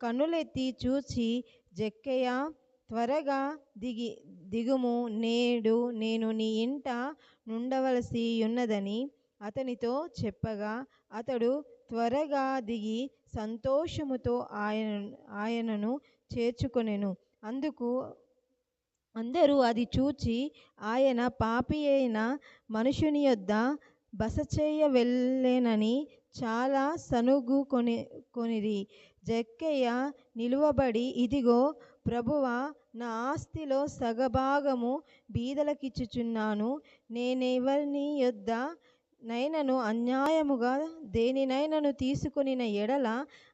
కన్నులెత్తి చూచి జక్కయ్య త్వరగా దిగి దిగుము నేడు నేను నీ ఇంట నుండవలసి ఉన్నదని అతనితో చెప్పగా అతడు త్వరగా దిగి సంతోషముతో ఆయన ఆయనను చేర్చుకొనెను. అందుకు అందరూ అది చూచి ఆయన పాపి అయిన మనుషుని యొద్ద బస చేయ వెళ్ళేనని చాలా సనుగు కొని కొనిరి. జక్కయ్య నిలువబడి ఇదిగో ప్రభువా నా ఆస్తిలో సగభాగము బీదలకిచ్చుచున్నాను. నేనెవరిని యొద్ద నైనను అన్యాయముగా దేనినైనను తీసుకొనిన ఎడల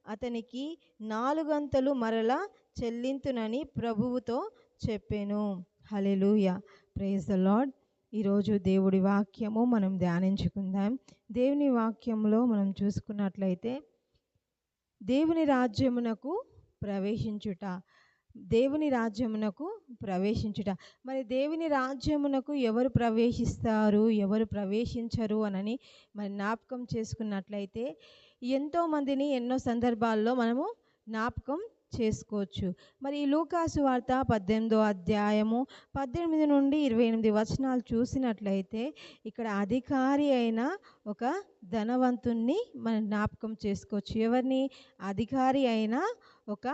అతనికి నాలుగంతలు మరలా చెల్లింతునని ప్రభువుతో చెప్పెను. హలెలూయ ప్రైజ్ ద లాడ్ ఈరోజు దేవుడి వాక్యము మనం ధ్యానించుకుందాం. దేవుని వాక్యంలో మనం చూసుకున్నట్లయితే దేవుని రాజ్యమునకు ప్రవేశించుట. దేవుని రాజ్యమునకు ప్రవేశించుట. మరి దేవుని రాజ్యమునకు ఎవరు ప్రవేశిస్తారు ఎవరు ప్రవేశించరు అనని మరి జ్ఞాపకం చేసుకున్నట్లయితే ఎంతోమందిని ఎన్నో సందర్భాల్లో మనము జ్ఞాపకం చేసుకోవచ్చు. మరి ఈ లూకాసు వార్త పద్దెనిమిదో అధ్యాయము పద్దెనిమిది నుండి ఇరవై ఎనిమిది వచనాలు చూసినట్లయితే ఇక్కడ అధికారి అయిన ఒక ధనవంతుణ్ణి మనం జ్ఞాపకం చేసుకోవచ్చు. ఎవరిని? అధికారి అయిన ఒక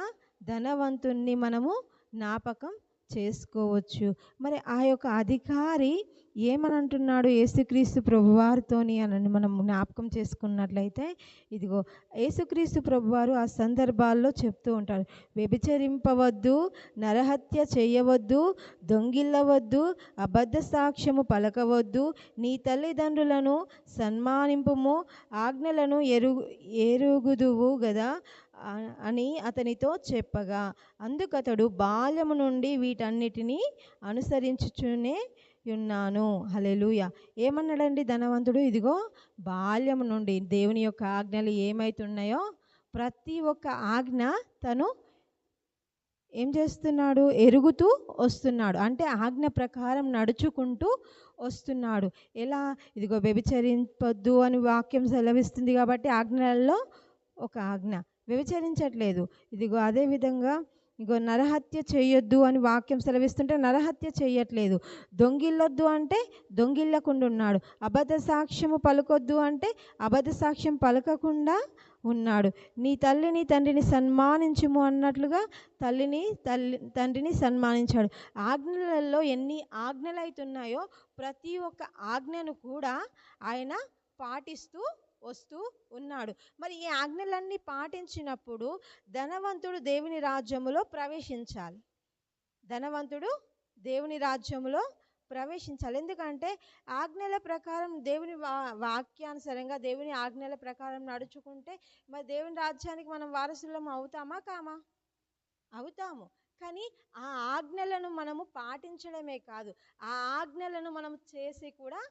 ధనవంతుణ్ణి మనము జ్ఞాపకం చేసుకోవచ్చు. మరి ఆ యొక్క అధికారి ఏమని అంటున్నాడు యేసుక్రీస్తు ప్రభువారితోని అని మనం జ్ఞాపకం చేసుకున్నట్లయితే ఇదిగో యేసుక్రీస్తు ప్రభువారు ఆ సందర్భాల్లో చెప్తూ ఉంటారు వ్యభిచరింపవద్దు నరహత్య చేయవద్దు దొంగిల్లవద్దు అబద్ధ సాక్ష్యము పలకవద్దు నీ తల్లిదండ్రులను సన్మానింపుము ఆజ్ఞలను ఎరుగు ఎరుగుదువు గదా అని అతనితో చెప్పగా అందుకతడు బాల్యము నుండి వీటన్నిటినీ అనుసరించుచునే ఉన్నాను. హలెలుయ ఏమన్నాడండి ధనవంతుడు? ఇదిగో బాల్యము నుండి దేవుని యొక్క ఆజ్ఞలు ఏమైతున్నాయో ప్రతి ఒక్క ఆజ్ఞ తను ఏం చేస్తున్నాడు? ఎరుగుతూ వస్తున్నాడు. అంటే ఆజ్ఞ ప్రకారం నడుచుకుంటూ వస్తున్నాడు. ఎలా? ఇదిగో వ్యభిచరింపొద్దు అని వాక్యం సెలవిస్తుంది కాబట్టి ఆజ్ఞలలో ఒక ఆజ్ఞ. వ్యభిచరించట్లేదు. ఇదిగో అదే విధంగా ఇగో నరహత్య చేయొద్దు అని వాక్యం సెలవిస్తుంటే నరహత్య చేయట్లేదు. దొంగిల్లొద్దు అంటే దొంగిల్లకుండా ఉన్నాడు అబద్ధ సాక్ష్యము పలుకొద్దు అంటే అబద్ధ సాక్ష్యం పలకకుండా ఉన్నాడు. నీ తల్లిని తండ్రిని సన్మానించుము అన్నట్లుగా తల్లిని తల్లి తండ్రిని సన్మానించాడు. ఆజ్ఞలలో ఎన్ని ఆజ్ఞలు అవుతున్నాయో ప్రతి ఒక్క ఆజ్ఞను కూడా ఆయన పాటిస్తూ వస్తూ ఉన్నాడు. మరి ఈ ఆజ్ఞలన్నీ పాటించినప్పుడు ధనవంతుడు దేవుని రాజ్యములో ప్రవేశించాలి. ధనవంతుడు దేవుని రాజ్యములో ప్రవేశించాలి. ఎందుకంటే ఆజ్ఞల ప్రకారం దేవుని వా వాక్యానుసారంగా దేవుని ఆజ్ఞల ప్రకారం నడుచుకుంటే మరి దేవుని రాజ్యానికి మనం వారసులం అవుతామా కామా? అవుతాము. కానీ ఆ ఆజ్ఞలను మనము పాటించడమే కాదు. ఆ ఆజ్ఞలను మనం చేసి కూడా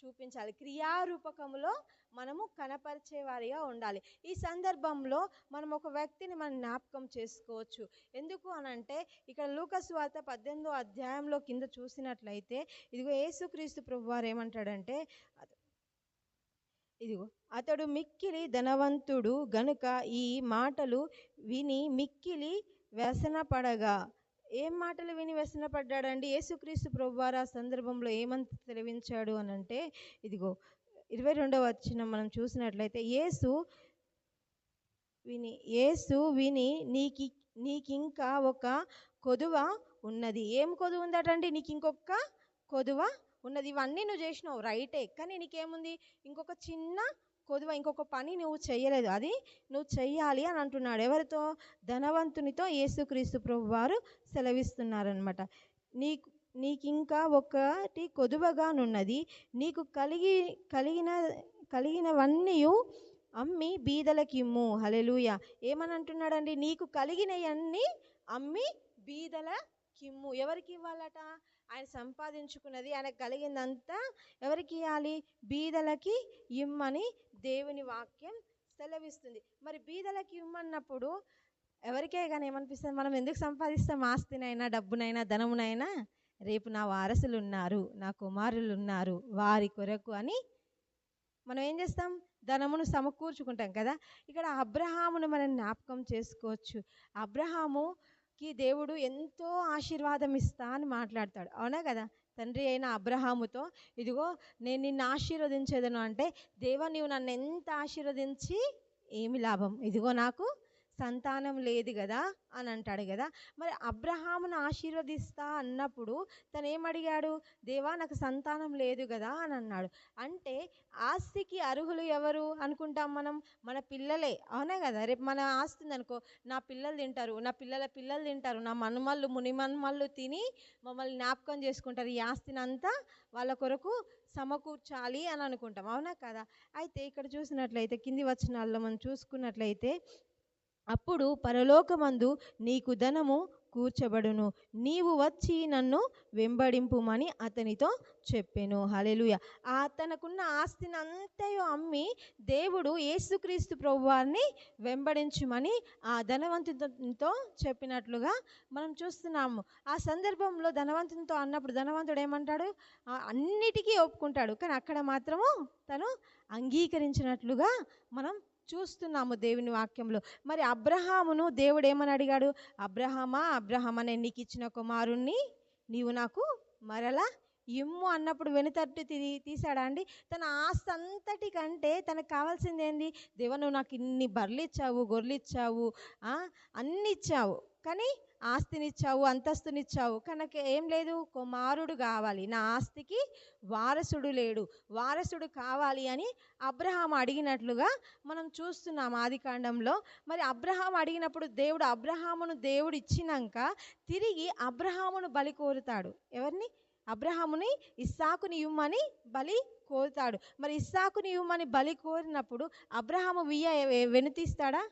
చూపించాలి. క్రియారూపకములో మనము కనపరిచేవారిగా ఉండాలి. ఈ సందర్భంలో మనం ఒక వ్యక్తిని మనం జ్ఞాపకం చేసుకోవచ్చు. ఎందుకు అనంటే ఇక్కడ లూకస్ వార్త పద్దెనిమిదో అధ్యాయంలో కింద చూసినట్లయితే ఇదిగో యేసుక్రీస్తు ప్రభువారు ఏమంటాడంటే ఇదిగో అతడు మిక్కిలి ధనవంతుడు గనుక ఈ మాటలు విని మిక్కిలి వ్యసనపడగా ఏం మాటలు విని వ్యసనపడ్డాడండి? యేసుక్రీస్తు ప్రభువారు ఆ సందర్భంలో ఏమంత తెలివించాడు అని అంటే ఇదిగో ఇరవై రెండవ వచ్చిన మనం చూసినట్లయితే యేసు విని యేసు విని నీకి నీకింకా ఒక కొదువ ఉన్నది. ఏం కొదువ ఉందటండి? నీకు ఇంకొక కొదువ ఉన్నది. ఇవన్నీ నువ్వు చేసినావు. రైటే. కానీ నీకేముంది? ఇంకొక చిన్న కొదువ ఇంకొక పని నువ్వు చేయలేదు. అది నువ్వు చెయ్యాలి అని అంటున్నాడు. ఎవరితో? ధనవంతునితో యేసుక్రీస్తు ప్రభు వారు సెలవిస్తున్నారనమాట నీకు నీకు ఇంకా ఒకటి కొదువగానున్నది నీకు కలిగి కలిగిన కలిగినవన్నీ అమ్మి బీదలకిమ్ము. హలెలుయ ఏమని అంటున్నాడండి? నీకు కలిగినవన్నీ అమ్మి బీదల కిమ్ము ఎవరికి ఇవ్వాలట? ఆయన సంపాదించుకున్నది ఆయన కలిగిందంతా ఎవరికి ఇవ్వాలి? బీదలకి ఇమ్మని దేవుని వాక్యం సెలవిస్తుంది. మరి బీదలకి ఇమ్మన్నప్పుడు ఎవరికే కానీ ఏమనిపిస్తుంది? మనం ఎందుకు సంపాదిస్తాం? ఆస్తినైనా డబ్బునైనా ధనమునైనా? రేపు నా వారసులు ఉన్నారు నా కుమారులు ఉన్నారు వారి కొరకు అని మనం ఏం చేస్తాం? ధనమును సమకూర్చుకుంటాం కదా. ఇక్కడ అబ్రహామును మనం జ్ఞాపకం చేసుకోవచ్చు. అబ్రహాము కి దేవుడు ఎంతో ఆశీర్వాదం ఇస్తా అని మాట్లాడతాడు. అవునా కదా? తండ్రి అయిన అబ్రహాముతో ఇదిగో నేను నిన్ను ఆశీర్వదించేదను అంటే దేవా నీవు నన్ను ఎంత ఆశీర్వదించి ఏమి లాభం? ఇదిగో నాకు సంతానం లేదు కదా అని అంటాడు కదా. మరి అబ్రహామును ఆశీర్వదిస్తా అన్నప్పుడు తను ఏమడిగాడు దేవా నాకు సంతానం లేదు కదా అని అన్నాడు. అంటే ఆస్తికి అర్హులు ఎవరు అనుకుంటాం మనం? మన పిల్లలే. అవునా కదా? రేపు మన ఆస్తి అనుకో నా పిల్లలు తింటారు నా పిల్లల పిల్లలు తింటారు నా మనుమళ్ళు మునిమనుమళ్ళు తిని మమ్మల్ని జ్ఞాపకం చేసుకుంటారు. ఈ ఆస్తిని అంతా వాళ్ళ కొరకు సమకూర్చాలి అని అనుకుంటాం. అవునా కదా? అయితే ఇక్కడ చూసినట్లయితే కింది వచనాల్లో మనం చూసుకున్నట్లయితే అప్పుడు పరలోకమందు నీకు ధనము కూర్చబడును. నీవు వచ్చి నన్ను వెంబడింపుమని అతనితో చెప్పెను. హలెలుయ ఆ తనకున్న ఆస్తిని అంతయో అమ్మి దేవుడు యేసుక్రీస్తు ప్రభువారిని వెంబడించుమని ఆ ధనవంతునితో చెప్పినట్లుగా మనం చూస్తున్నాము. ఆ సందర్భంలో ధనవంతునితో అన్నప్పుడు ధనవంతుడు ఏమంటాడు? అన్నిటికీ ఒప్పుకుంటాడు. కానీ అక్కడ మాత్రము తను అంగీకరించినట్లుగా మనం చూస్తున్నాము దేవుని వాక్యంలో. మరి అబ్రహామును దేవుడు ఏమని అడిగాడు? అబ్రహమా అబ్రహం అనే నీకు ఇచ్చిన కుమారుణ్ణి నీవు నాకు మరలా ఇమ్ము అన్నప్పుడు వెనుతట్టు తీ తీసాడా అండి? తన ఆస్తి అంతటి కంటే తనకు కావాల్సింది ఏంది? దేవ నువ్వు నాకు ఇన్ని బర్లు ఇచ్చావు గొర్రెలు ఇచ్చావు ఆ, అన్ని ఇచ్చావు కానీ ఆస్తినిచ్చావు అంతస్తునిచ్చావు. కనుక ఏం లేదు కుమారుడు కావాలి. నా ఆస్తికి వారసుడు లేడు. వారసుడు కావాలి అని అబ్రహాం అడిగినట్లుగా మనం చూస్తున్నాం ఆది కాండంలో. మరి అబ్రహాం అడిగినప్పుడు దేవుడు అబ్రహామును దేవుడు ఇచ్చినాక తిరిగి అబ్రహామును బలి కోరుతాడు. ఎవరిని? అబ్రహాముని ఇస్సాకుని ఇవ్వమని బలి కోరుతాడు. మరి ఇస్సాకుని ఇవ్వమని బలి కోరినప్పుడు అబ్రహాము వియ్య వెనుతీస్తాడా?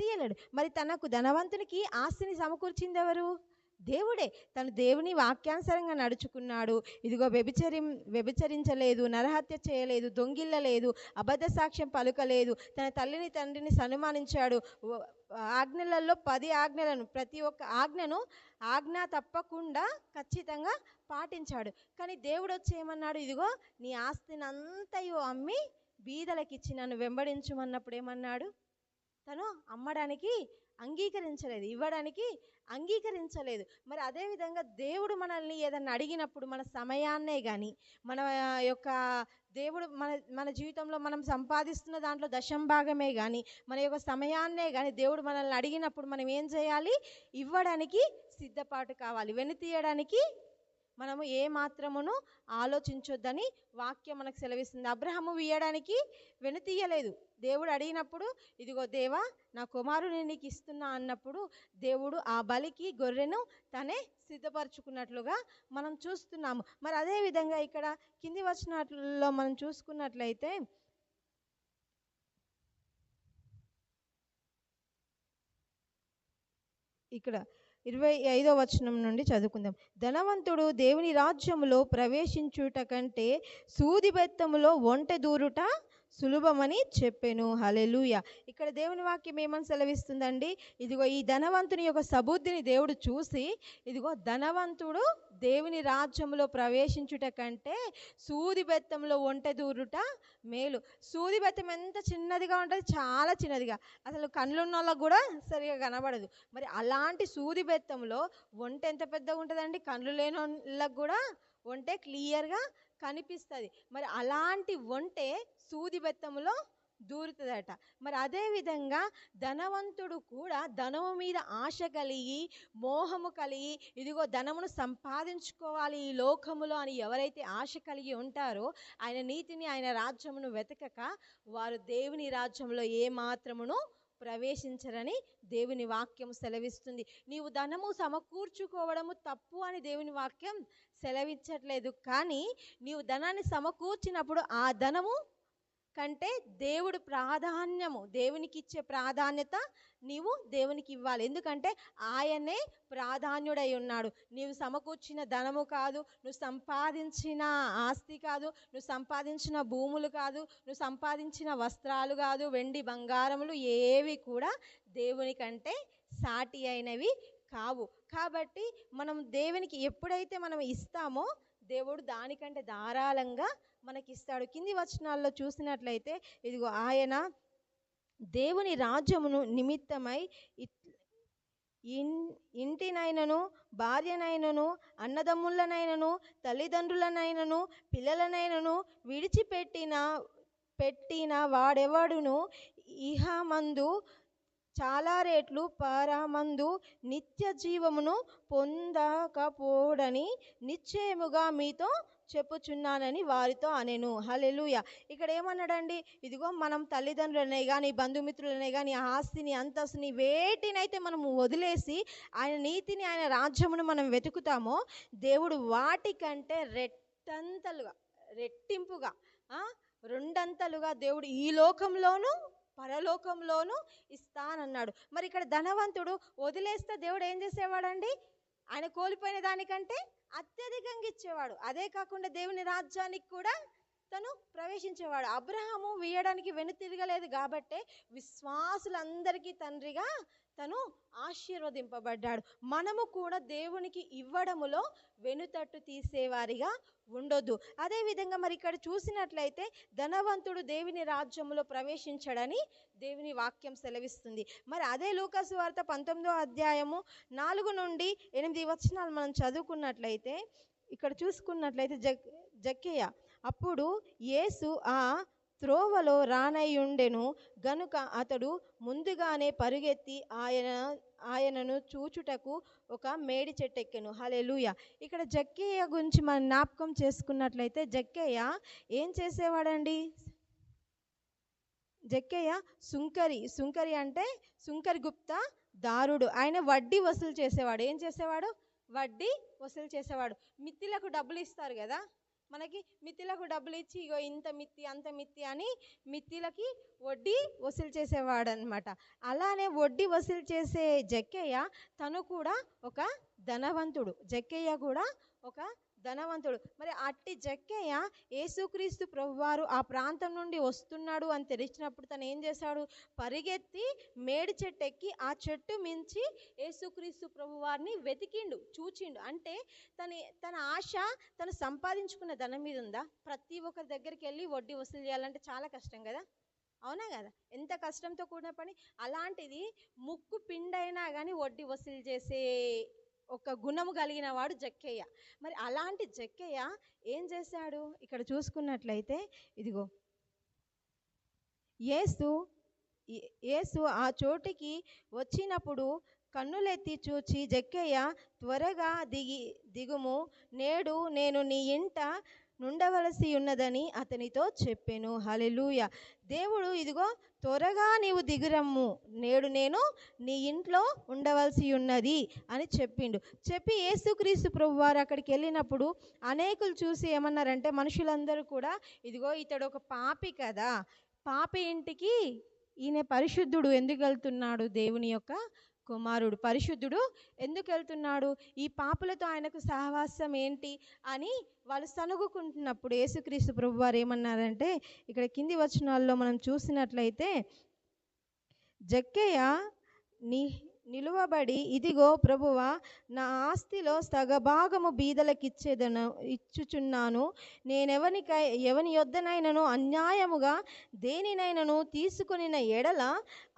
తీయలేడు మరి తనకు ధనవంతునికి ఆస్తిని సమకూర్చింది ఎవరు దేవుడే. తను దేవుని వాక్యానుసారంగా నడుచుకున్నాడు. ఇదిగో వ్యభిచరి వ్యభిచరించలేదు నరహత్య చేయలేదు దొంగిల్లలేదు అబద్ధ సాక్ష్యం పలుకలేదు. తన తల్లిని తండ్రిని సన్మానించాడు. ఆజ్ఞలలో పది ఆజ్ఞలను ప్రతి ఒక్క ఆజ్ఞను ఆజ్ఞ తప్పకుండా ఖచ్చితంగా పాటించాడు. కానీ దేవుడు వచ్చి ఏమన్నాడు? ఇదిగో నీ ఆస్తిని అంతయు అమ్మి బీదలకిచ్చి నన్ను వెంబడించమన్నప్పుడు ఏమన్నాడు? తను అమ్మడానికి అంగీకరించలేదు ఇవ్వడానికి అంగీకరించలేదు. మరి అదేవిధంగా దేవుడు మనల్ని ఏదన్నా అడిగినప్పుడు మన సమయాన్నే కానీ మన యొక్క దేవుడు మన మన జీవితంలో మనం సంపాదిస్తున్న దాంట్లో దశం భాగమే కానీ మన యొక్క సమయాన్నే కానీ దేవుడు మనల్ని అడిగినప్పుడు మనం ఏం చేయాలి? ఇవ్వడానికి సిద్ధపాటు కావాలి వెనుతీయడానికి మనము ఏ మాత్రమును ఆలోచించొద్దని వాక్యం మనకు సెలవిస్తుంది. అబ్రహము వీయడానికి వెనుతీయలేదు దేవుడు అడిగినప్పుడు ఇదిగో దేవా నా కుమారుని నీకు ఇస్తున్నా అన్నప్పుడు దేవుడు ఆ బలికి గొర్రెను తనే సిద్ధపరచుకున్నట్లుగా మనం చూస్తున్నాము. మరి అదేవిధంగా ఇక్కడ కింది వచ్చినట్లో మనం చూసుకున్నట్లయితే ఇక్కడ ఇరవై ఐదో వచనం నుండి చదువుకుందాం. ధనవంతుడు దేవుని రాజ్యములో ప్రవేశించుట కంటే సూది బెత్తములో ఒంటె దూరుట సులభమని చెప్పెను. హలెలుయ ఇక్కడ దేవుని వాక్యం ఏమని సెలవిస్తుందండి? ఇదిగో ఈ ధనవంతుని యొక్క సబుద్ధిని దేవుడు చూసి ఇదిగో ధనవంతుడు దేవుని రాజ్యంలో ప్రవేశించుట కంటే సూది బెత్తంలో ఒంటె దూరుట మేలు. సూది బెత్తం ఎంత చిన్నదిగా ఉంటుంది? చాలా చిన్నదిగా. అసలు కళ్ళున్న వాళ్ళకు కూడా సరిగా కనబడదు. మరి అలాంటి సూది బెత్తంలో ఎంత పెద్దగా ఉంటుందండి? కళ్ళు లేని వాళ్ళకు కూడా ఒంటే క్లియర్గా కనిపిస్తుంది. మరి అలాంటి ఒంటే సూది బెత్తములో దూరుతుందట. మరి అదేవిధంగా ధనవంతుడు కూడా ధనము మీద ఆశ కలిగి మోహము కలిగి ఇదిగో ధనమును సంపాదించుకోవాలి ఈ లోకములో అని ఎవరైతే ఆశ కలిగి ఉంటారో ఆయన నీతిని ఆయన రాజ్యమును వెతకక వారు దేవుని రాజ్యంలో ఏ మాత్రమును ప్రవేశించరని దేవుని వాక్యం సెలవిస్తుంది. నీవు ధనము సమకూర్చుకోవడము తప్పు అని దేవుని వాక్యం సెలవిచ్చట్లేదు కానీ నీవు ధనాన్ని సమకూర్చినప్పుడు ఆ ధనము కంటే దేవుడు ప్రాధాన్యము దేవునికి ఇచ్చే ప్రాధాన్యత నీవు దేవునికి ఇవ్వాలి. ఎందుకంటే ఆయనే ప్రాధాన్యుడై ఉన్నాడు. నీవు సమకూర్చిన ధనము కాదు నువ్వు సంపాదించిన ఆస్తి కాదు నువ్వు సంపాదించిన భూములు కాదు నువ్వు సంపాదించిన వస్త్రాలు కాదు వెండి బంగారములు ఏవి కూడా దేవునికంటే సాటి అయినవి కావు. కాబట్టి మనం దేవునికి ఎప్పుడైతే మనం ఇస్తామో దేవుడు దానికంటే ధారాళంగా మనకిస్తాడు. కింది వచనాల్లో చూసినట్లయితే ఇదిగో ఆయన దేవుని రాజ్యమును నిమిత్తమై ఇట్- ఇన్ ఇంటినైనను భార్యనైనను అన్నదమ్ములనైనను తల్లిదండ్రులనైనను పిల్లలనైనను విడిచిపెట్టిన పెట్టిన వాడెవడును? ఇహమందు చాలా రేట్లు పరమందు నిత్య జీవమును పొందకపోడని నిశ్చయముగా మీతో చెప్పుచున్నానని వారితో అనెను. హలెలుయ ఇక్కడ ఏమన్నాడండి ఇదిగో మనం తల్లిదండ్రులనే కానీ బంధుమిత్రులనే కానీ ఆస్తిని అంతస్తుని వేటినైతే మనం వదిలేసి ఆయన నీతిని ఆయన రాజ్యమును మనం వెతుకుతామో దేవుడు వాటికంటే రెట్టంతలుగా రెట్టింపుగా రెండంతలుగా దేవుడు ఈ లోకంలోనూ పరలోకంలోనూ ఇస్తానన్నాడు. మరి ఇక్కడ ధనవంతుడు వదిలేస్తే దేవుడు ఏం చేసేవాడండి? ఆయన కోల్పోయిన దానికంటే అత్యధికంగా ఇచ్చేవాడు. అదే కాకుండా దేవుని రాజ్యానికి కూడా తను ప్రవేశించేవాడు. అబ్రహాము వెను వెనుతిరగలేదు కాబట్టే విశ్వాసులందరికీ తండ్రిగా తను ఆశీర్వదింపబడ్డాడు. మనము కూడా దేవునికి ఇవ్వడములో వెనుతట్టు తీసేవారిగా ఉండొద్దు. అదేవిధంగా మరి ఇక్కడ చూసినట్లయితే ధనవంతుడు దేవుని రాజ్యములో ప్రవేశించడని దేవుని వాక్యం సెలవిస్తుంది. మరి అదే లూకాసు వార్త పంతొమ్మిదో అధ్యాయము నాలుగు నుండి ఎనిమిది వచనాలు మనం చదువుకున్నట్లయితే ఇక్కడ చూసుకున్నట్లయితే జక్ జక్కేయ అప్పుడు యేసు ఆ త్రోవలో రానయ్యుండెను. గనుక అతడు ముందుగానే పరుగెత్తి ఆయన ఆయనను చూచుటకు ఒక మేడి చెట్టెక్కెను. హలెలుయ ఇక్కడ జక్కయ్య గురించి మనం జ్ఞాపకం చేసుకున్నట్లయితే జక్కయ్య ఏం చేసేవాడండి? జక్కయ్య సుంకరి సుంకరి అంటే సుంకరి గుప్త దారుడు. ఆయన వడ్డీ వసూలు చేసేవాడు. ఏం చేసేవాడు? వడ్డీ వసూలు చేసేవాడు. మిత్తిలకు డబ్బులు ఇస్తారు కదా? మనకి మిత్తిలకు డబ్బులు ఇచ్చి ఇగో ఇంత మిత్తి అంత మిత్తి అని మిత్తిలకి వడ్డీ వసూలు చేసేవాడు అనమాట అలానే వడ్డీ వసూలు చేసే జక్కయ్య తను కూడా ఒక ధనవంతుడు. జక్కయ్య కూడా ఒక ధనవంతుడు. మరి అట్టి జక్కయ్య యేసుక్రీస్తు ప్రభువారు ఆ ప్రాంతం నుండి వస్తున్నాడు అని తెలిసినప్పుడు తను ఏం చేశాడు? పరిగెత్తి మేడి చెట్టు ఎక్కి ఆ చెట్టు మించి యేసుక్రీస్తు ప్రభువారిని వెతికిండు చూచిండు. అంటే తన తన ఆశ తను సంపాదించుకున్న ధనం మీద ఉందా? ప్రతి ఒక్కరి దగ్గరికి వెళ్ళి వడ్డీ వసూలు చేయాలంటే చాలా కష్టం కదా? అవునా కదా? ఎంత కష్టంతో కూడిన పని అలాంటిది ముక్కు పిండైనా కానీ వడ్డీ వసూలు చేసే ఒక గుణము కలిగిన వాడు జక్కయ్య మరి అలాంటి జక్కయ్య ఏం చేశాడు? ఇక్కడ చూసుకున్నట్లయితే ఇదిగో. యేసు ఏసు యేసు ఆ చోటికి వచ్చినప్పుడు కన్నులెత్తి చూచి జక్కయ్య త్వరగా దిగి దిగుము. నేడు నేను నీ ఇంట నుండవలసి ఉన్నదని అతనితో చెప్పాను. హలెలూయ దేవుడు ఇదిగో త్వరగా నీవు దిగురమ్ము. నేడు నేను నీ ఇంట్లో ఉండవలసి ఉన్నది అని చెప్పిండు. చెప్పి యేసుక్రీస్తు ప్రభు వారు అక్కడికి వెళ్ళినప్పుడు అనేకులు చూసి ఏమన్నారంటే మనుషులందరూ కూడా ఇదిగో ఇతడు ఒక పాపి కదా. పాపి ఇంటికి ఈయన పరిశుద్ధుడు ఎందుకు వెళ్తున్నాడు దేవుని యొక్క కుమారుడు పరిశుద్ధుడు ఎందుకు వెళ్తున్నాడు? ఈ పాపులతో ఆయనకు సహవాసం ఏంటి? అని వాళ్ళు సనుగుకుంటున్నప్పుడు యేసుక్రీస్తు ప్రభు వారు ఏమన్నారంటే ఇక్కడ కింది వచనాల్లో మనం చూసినట్లయితే జక్కయ్య ని నిలువబడి ఇదిగో ప్రభువా నా ఆస్తిలో సగభాగము బీదలకిచ్చేదను ఇచ్చుచున్నాను. నేనెవనికై ఎవని యొద్దనైనను అన్యాయముగా దేనినైనను తీసుకునిన ఎడల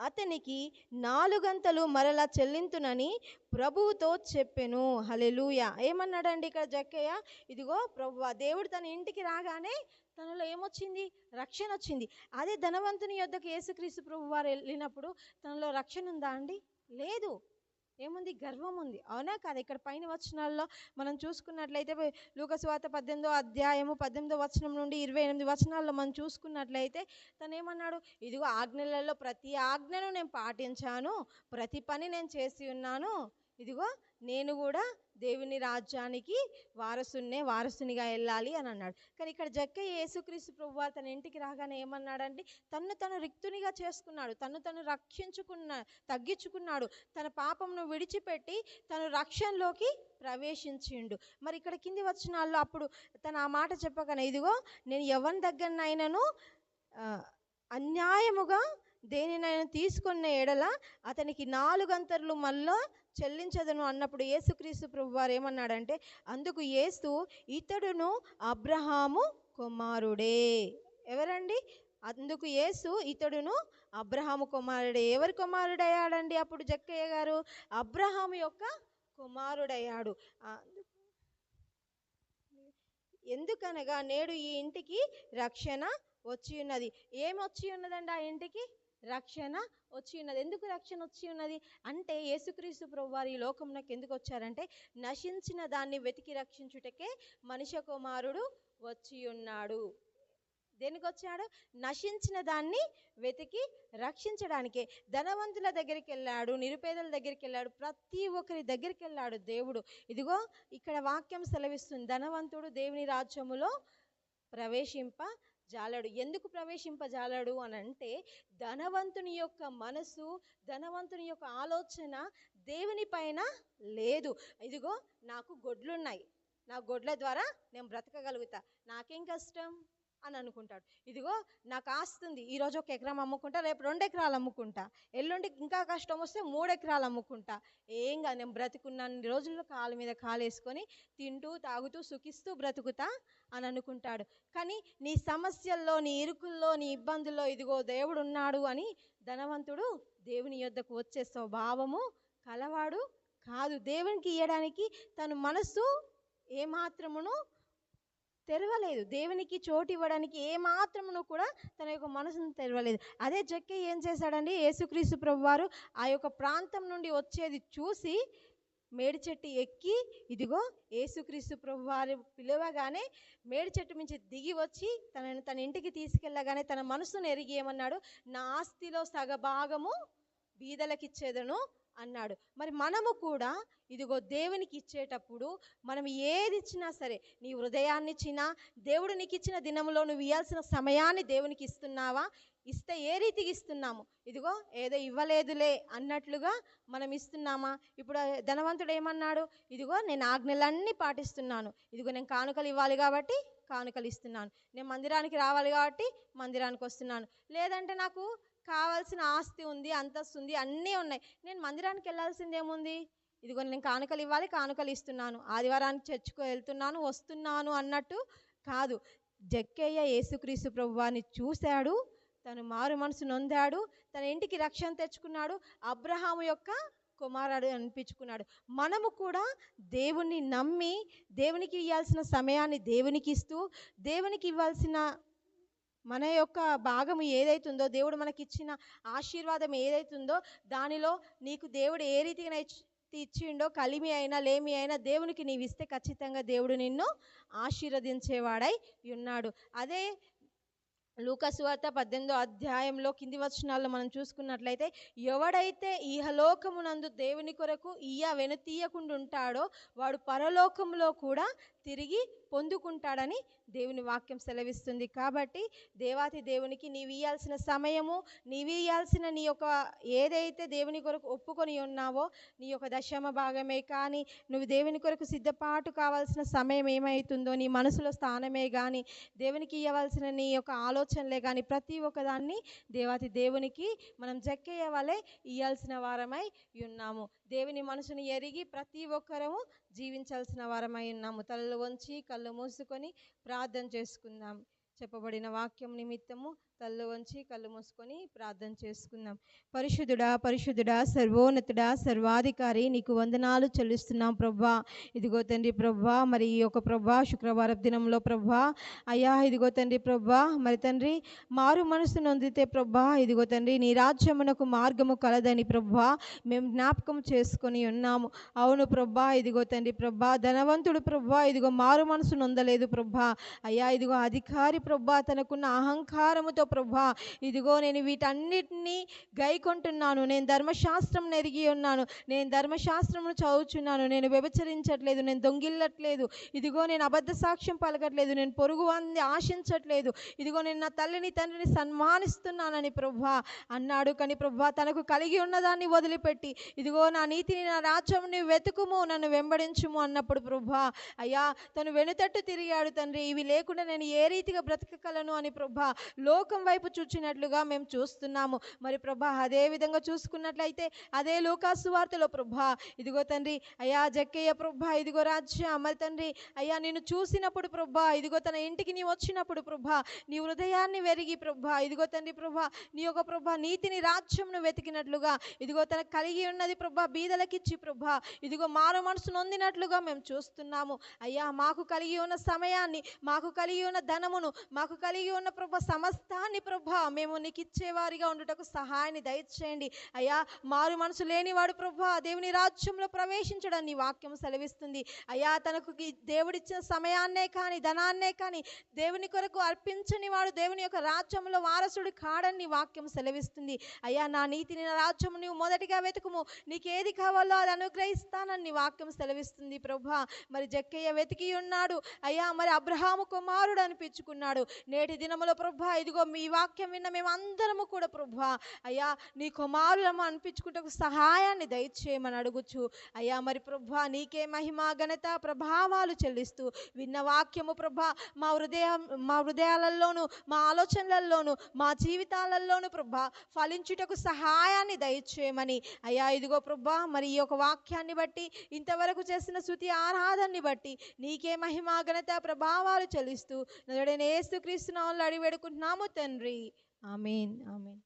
అతనికి నాలుగంతలు మరలా చెల్లింతునని ప్రభువుతో చెప్పెను. హలెలూయ ఏమన్నాడండి ఇక్కడ జక్కయ్య? ఇదిగో ప్రభువ దేవుడు తన ఇంటికి రాగానే తనలో ఏమొచ్చింది? రక్షణ వచ్చింది. అదే ధనవంతుని యొద్దకు యేసుక్రీస్తు ప్రభు వారు వెళ్ళినప్పుడు తనలో రక్షణ ఉందా అండి? లేదు. ఏముంది? గర్వం ఉంది. అవునా కాదు? ఇక్కడ పైన వచనాల్లో మనం చూసుకున్నట్లయితే లూకస్వాత పద్దెనిమిదో అధ్యాయము పద్దెనిమిదో వచనం నుండి ఇరవై ఎనిమిది వచనాల్లో మనం చూసుకున్నట్లయితే తను ఏమన్నాడు ఇదిగో ఆజ్ఞలలో ప్రతి ఆజ్ఞను నేను పాటించాను. ప్రతి పని నేను చేసి ఉన్నాను. ఇదిగో నేను కూడా దేవుని రాజ్యానికి వారసున్నే వారసునిగా వెళ్ళాలి అని అన్నాడు. కానీ ఇక్కడ జక్క యేసుక్రీస్తు ప్రభు వారు తన ఇంటికి రాగానే ఏమన్నాడండి తన్ను తను రిక్తునిగా చేసుకున్నాడు తన్ను తను రక్షించుకున్న తగ్గించుకున్నాడు తన పాపంను విడిచిపెట్టి తను రక్షణలోకి ప్రవేశించిండు. మరి ఇక్కడ కింది వచనాల్లో అప్పుడు తను ఆ మాట చెప్పగానే ఇదిగో నేను ఎవరి దగ్గరనైనాను అన్యాయముగా దేనినైనా తీసుకున్న ఎడల అతనికి నాలుగంతర్లు మళ్ళా చెల్లించదను అన్నప్పుడు యేసుక్రీస్తు ప్రభు వారు ఏమన్నాడంటే అందుకు యేసు ఇతడును అబ్రహాము కుమారుడే. ఎవరండి? అందుకు యేసు ఇతడును అబ్రహాము కుమారుడే. ఎవరి కుమారుడయ్యాడండి అప్పుడు జక్కయ్య గారు? అబ్రహాము యొక్క కుమారుడయ్యాడు. ఎందుకనగా నేడు ఈ ఇంటికి రక్షణ వచ్చి ఉన్నది. ఏమొచ్చి ఉన్నదండి ఆ ఇంటికి? రక్షణ వచ్చి ఉన్నది. ఎందుకు రక్షణ వచ్చి ఉన్నది? అంటే యేసుక్రీస్తు ప్రభు వారు ఈ లోకంలోకి ఎందుకు వచ్చారంటే నశించిన దాన్ని వెతికి రక్షించుటకే మనిషి కుమారుడు వచ్చి ఉన్నాడు. దేనికి వచ్చాడు? నశించిన దాన్ని వెతికి రక్షించడానికే. ధనవంతుల దగ్గరికి వెళ్ళాడు నిరుపేదల దగ్గరికి వెళ్ళాడు ప్రతి ఒక్కరి దగ్గరికి వెళ్ళాడు దేవుడు. ఇదిగో ఇక్కడ వాక్యం సెలవిస్తుంది. ధనవంతుడు దేవుని రాజ్యములో ప్రవేశింప జాలడు. ఎందుకు ప్రవేశింపజాలడు అని అంటే ధనవంతుని యొక్క మనసు ధనవంతుని యొక్క ఆలోచన దేవుని పైన లేదు. ఇదిగో నాకు గొడ్లున్నాయి. నా గొడ్ల ద్వారా నేను బ్రతకగలుగుతా. నాకేం కష్టం? అని అనుకుంటాడు ఇదిగో నాకు ఆస్తుంది. ఈరోజు ఒక ఎకరం అమ్ముకుంటా రేపు రెండు ఎకరాలు అమ్ముకుంటా. ఎల్లుండి ఇంకా కష్టం వస్తే మూడు ఎకరాలు అమ్ముకుంటా. ఏం కాదు నేను బ్రతుకున్న రోజుల్లో కాలు మీద కాలు వేసుకొని తింటూ తాగుతూ సుఖిస్తూ బ్రతుకుతా అని అనుకుంటాడు. కానీ నీ సమస్యల్లో నీ ఇరుకుల్లో నీ ఇబ్బందుల్లో ఇదిగో దేవుడు ఉన్నాడు అని ధనవంతుడు దేవుని యొద్దకు వచ్చే స్వభావము కలవాడు కాదు. దేవునికి ఇయ్యడానికి తన మనస్సు ఏమాత్రమును తెరవలేదు. దేవునికి చోటు ఇవ్వడానికి ఏమాత్రమును కూడా తన యొక్క మనసును తెరవలేదు. అదే జక్కే ఏం చేశాడండి? యేసుక్రీస్తు ప్రభువారు ఆ యొక్క ప్రాంతం నుండి వచ్చేది చూసి మేడి చెట్టు ఎక్కి ఇదిగో యేసుక్రీస్తు ప్రభువారు పిలవగానే మేడి చెట్టు నుంచి దిగి వచ్చి తనని తన ఇంటికి తీసుకెళ్ళగానే తన మనసును ఎరిగి ఏమన్నాడు? నా ఆస్తిలో సగభాగము బీదలకు ఇచ్చేదను అన్నాడు. మరి మనము కూడా ఇదిగో దేవునికి ఇచ్చేటప్పుడు మనం ఏది ఇచ్చినా సరే నీ హృదయాన్ని ఇచ్చినా దేవుడు నీకు ఇచ్చిన దినములో నువ్వు ఇవ్వాల్సిన సమయాన్ని దేవునికి ఇస్తున్నావా? ఇస్తే ఏ రీతికి ఇస్తున్నాము? ఇదిగో ఏదో ఇవ్వలేదులే అన్నట్లుగా మనం ఇస్తున్నామా? ఇప్పుడు ధనవంతుడు ఏమన్నాడు? ఇదిగో నేను ఆజ్ఞలన్నీ పాటిస్తున్నాను. ఇదిగో నేను కానుకలు ఇవ్వాలి కాబట్టి కానుకలు ఇస్తున్నాను. నేను మందిరానికి రావాలి కాబట్టి మందిరానికి వస్తున్నాను. లేదంటే నాకు కావాల్సిన ఆస్తి ఉంది అంతస్తు ఉంది అన్నీ ఉన్నాయి. నేను మందిరానికి వెళ్ళాల్సింది ఏముంది? ఇదిగో నేను కానుకలు ఇవ్వాలి కానుకలు ఇస్తున్నాను. ఆదివారానికి చర్చుకు వెళ్తున్నాను వస్తున్నాను అన్నట్టు కాదు. జక్కయ్య యేసుక్రీస్తు ప్రభువాన్ని చూశాడు తను మారు మనసు నొందాడు తన ఇంటికి రక్షణ తెచ్చుకున్నాడు అబ్రహాము యొక్క కుమారుడు అనిపించుకున్నాడు. మనము కూడా దేవుణ్ణి నమ్మి దేవునికి ఇవ్వాల్సిన సమయాన్ని దేవునికి ఇస్తూ దేవునికి ఇవ్వాల్సిన మన యొక్క భాగము ఏదైతుందో దేవుడు మనకి ఇచ్చిన ఆశీర్వాదం ఏదైతుందో దానిలో నీకు దేవుడు ఏ రీతిగా ఇచ్చిండో కలిమి అయినా లేమి అయినా దేవునికి నీవు ఇస్తే ఖచ్చితంగా దేవుడు నిన్ను ఆశీర్వదించేవాడై ఉన్నాడు. అదే లూకసువార్త పద్దెనిమిదో అధ్యాయంలో కింది వచనాల్లో మనం చూసుకున్నట్లయితే ఎవడైతే ఈహలోకమునందు దేవుని కొరకు ఇయ వెనుతీయకుండా ఉంటాడో వాడు పరలోకంలో కూడా తిరిగి పొందుకుంటాడని దేవుని వాక్యం సెలవిస్తుంది. కాబట్టి దేవాతి దేవునికి నీవు ఇయ్యాల్సిన సమయము నీవు ఇయ్యాల్సిన నీ యొక్క ఏదైతే దేవుని కొరకు ఒప్పుకొని ఉన్నావో నీ యొక్క దశమ భాగమే. కానీ నువ్వు దేవుని కొరకు సిద్ధపాటు కావాల్సిన సమయం ఏమవుతుందో నీ మనసులో స్థానమే కానీ దేవునికి ఇవ్వవలసిన నీ యొక్క ఆలోచనలే కానీ ప్రతి ఒక్కదాన్ని దేవాతి దేవునికి మనం జక్కేయ వలె ఇయ్యాల్సిన వారమై ఉన్నాము. దేవుని మనసును ఎరిగి ప్రతి ఒక్కరము జీవించాల్సిన వారమై ఉన్నాము. తలలు వంచి కళ్ళు మూసుకొని ప్రార్థన చేసుకుందాం. చెప్పబడిన వాక్యం నిమిత్తము తల్లు వంచి కళ్ళు మూసుకొని ప్రార్థన చేసుకుందాం. పరిశుద్ధుడా పరిశుద్ధుడా సర్వోన్నతుడా సర్వాధికారి నీకు వందనాలు చెల్లిస్తున్నాం ప్రభా. ఇదిగో తండ్రి ప్రభా మరి ఈ యొక్క ప్రభా శుక్రవారం దినంలో ప్రభా. అయ్యా ఇదిగో తండ్రి ప్రభా మరి తండ్రి మారు మనసు నొందితే ప్రభా. ఇదిగో తండ్రి నీ రాజ్యమునకు మార్గము కలదని ప్రభా. మేము జ్ఞాపకం చేసుకొని ఉన్నాము. అవును ప్రభా ఇదిగో తండ్రి ప్రభా ధనవంతుడు ప్రభా. ఇదిగో మారు మనసు నొందలేదు ప్రభా. అయ్యా ఇదిగో అధికారి ప్రభా తనకున్న అహంకారముతో ప్రభా ఇదిగో నేను వీటన్నిటినీ గైకొంటున్నాను. నేను ధర్మశాస్త్రం ఎరిగి ఉన్నాను. నేను ధర్మశాస్త్రమును చదువుచున్నాను. నేను వ్యభిచరించట్లేదు. నేను దొంగిల్లట్లేదు. ఇదిగో నేను అబద్ధ సాక్ష్యం పలకట్లేదు. నేను పొరుగు అంది ఆశించట్లేదు. ఇదిగో నేను నా తల్లిని తండ్రిని సన్మానిస్తున్నానని ప్రభా అన్నాడు. కానీ ప్రభా తనకు కలిగి ఉన్నదాన్ని వదిలిపెట్టి ఇదిగో నా నీతిని నా రాజ్యంని వెతుకుము నన్ను వెంబడించుము అన్నప్పుడు ప్రభా అయ్యా తను వెనుతట్టు తిరిగాడు తండ్రి. ఇవి లేకుండా నేను ఏ రీతిగా బ్రతకగలను అని ప్రభా లోక లోకం వైపు చూచినట్లుగా మేము చూస్తున్నాము. మరి ప్రభా అదే విధంగా చూసుకున్నట్లయితే అదే లోకాసు వార్తలో ప్రభా ఇదిగో తండ్రి అయ్యా జక్కయ్య ప్రభా ఇదిగో రాజ్య మరి తండ్రి అయ్యా నేను చూసినప్పుడు ప్రభా ఇదిగో తన ఇంటికి నీ వచ్చినప్పుడు ప్రభా నీ హృదయాన్ని వెరిగి ప్రభా ఇదిగో తండ్రి ప్రభా నీ యొక్క ప్రభా నీతిని రాజ్యంను వెతికినట్లుగా ఇదిగో తన కలిగి ఉన్నది ప్రభా బీదలకిచ్చి ప్రభా ఇదిగో మారు మనసు నొందినట్లుగా మేము చూస్తున్నాము. అయ్యా మాకు కలిగి ఉన్న సమయాన్ని మాకు కలిగి ఉన్న ధనమును మాకు కలిగి ఉన్న ప్రభా సమస్తాన్ని ప్రభా మేము నీకు ఇచ్చేవారిగా ఉండుటకు సహాయాన్ని దయచేయండి. అయ్యా మారు మనసు లేనివాడు ప్రభా దేవుని రాజ్యంలో ప్రవేశించడం నీ వాక్యం సెలవిస్తుంది. అయ్యా తనకు దేవుడిచ్చిన సమయాన్నే కానీ ధనాన్నే కానీ దేవుని కొరకు అర్పించని వాడు దేవుని యొక్క రాజ్యంలో వారసుడు కాడని నీ వాక్యం సెలవిస్తుంది. అయ్యా నా నీతిని నా రాజ్యం నువ్వు మొదటిగా వెతుకుము. నీకేది కావాలో అది అనుగ్రహిస్తానని నీ వాక్యం సెలవిస్తుంది ప్రభా. మరి జక్కయ్య వెతికి ఉన్నాడు. అయ్యా మరి అబ్రహాము కుమారుడు అనిపించుకున్నాడు. నేటి దినములో ప్రభా ఇదిగో ఈ వాక్యం విన్న మేము అందరము కూడా ప్రభా అయ్యా నీ కుమారులము అనిపించుకుంటకు సహాయాన్ని దయచేయమని అడుగుచు. అయ్యా మరి ప్రభా నీకే మహిమ ఘనత ప్రభావాలు చెల్లిస్తూ విన్న వాక్యము ప్రభా మా హృదయం మా హృదయాలలోను మా ఆలోచనలలోను మా జీవితాలలోను ప్రభా ఫలించుటకు సహాయాన్ని దయచేయమని. అయ్యా ఇదిగో ప్రభా మరి ఈ యొక్క వాక్యాన్ని బట్టి ఇంతవరకు చేసిన శృతి ఆరాధనని బట్టి నీకే మహిమ ఘనత ప్రభావాలు చెల్లిస్తూ నదుడైన ఏసుక్రీస్తు నామములో అడిగి వేడుకుంటున్నాము. தன்றி ஆமீன் ஆமீன்.